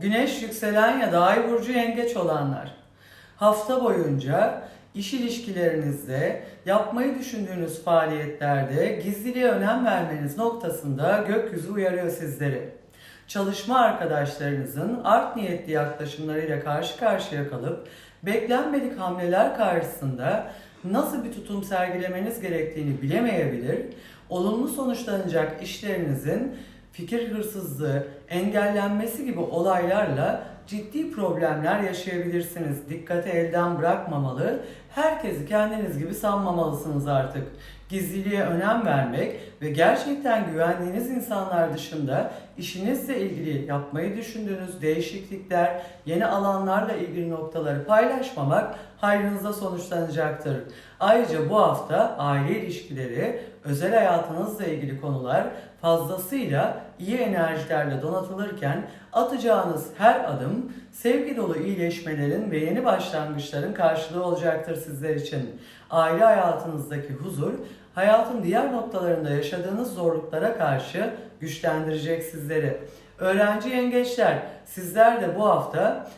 Güneş yükselen ya da ay burcu yengeç olanlar. Hafta boyunca iş ilişkilerinizde, yapmayı düşündüğünüz faaliyetlerde gizliliğe önem vermeniz noktasında gökyüzü uyarıyor sizleri. Çalışma arkadaşlarınızın art niyetli yaklaşımlarıyla karşı karşıya kalıp beklenmedik hamleler karşısında nasıl bir tutum sergilemeniz gerektiğini bilemeyebilir, olumlu sonuçlanacak işlerinizin fikir hırsızlığı, engellenmesi gibi olaylarla ciddi problemler yaşayabilirsiniz. Dikkati elden bırakmamalı, herkesi kendiniz gibi sanmamalısınız artık. Gizliliğe önem vermek ve gerçekten güvendiğiniz insanlar dışında işinizle ilgili yapmayı düşündüğünüz değişiklikler, yeni alanlarla ilgili noktaları paylaşmamak hayrınıza sonuçlanacaktır. Ayrıca bu hafta aile ilişkileri, özel hayatınızla ilgili konular fazlasıyla iyi enerjilerle donatılırken atacağınız her adım sevgi dolu iyileşmelerin ve yeni başlangıçların karşılığı olacaktır sizler için. Aile hayatınızdaki huzur, hayatın diğer noktalarında yaşadığınız zorluklara karşı güçlendirecek sizleri. Öğrenci yengeçler, sizler de bu hafta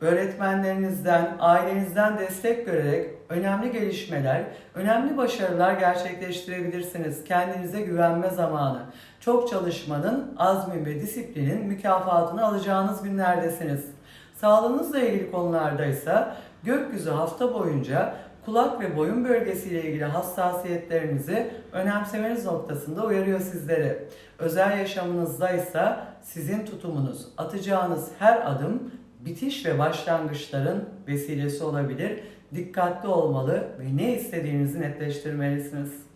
öğretmenlerinizden, ailenizden destek görerek önemli gelişmeler, önemli başarılar gerçekleştirebilirsiniz. Kendinize güvenme zamanı. Çok çalışmanın, azmin ve disiplinin mükafatını alacağınız günlerdesiniz. Sağlığınızla ilgili konularda ise gökyüzü hafta boyunca kulak ve boyun bölgesiyle ilgili hassasiyetlerinizi önemsemeniz noktasında uyarıyor sizleri. Özel yaşamınızda ise sizin tutumunuz, atacağınız her adım bitiş ve başlangıçların vesilesi olabilir. Dikkatli olmalı ve ne istediğinizi netleştirmelisiniz.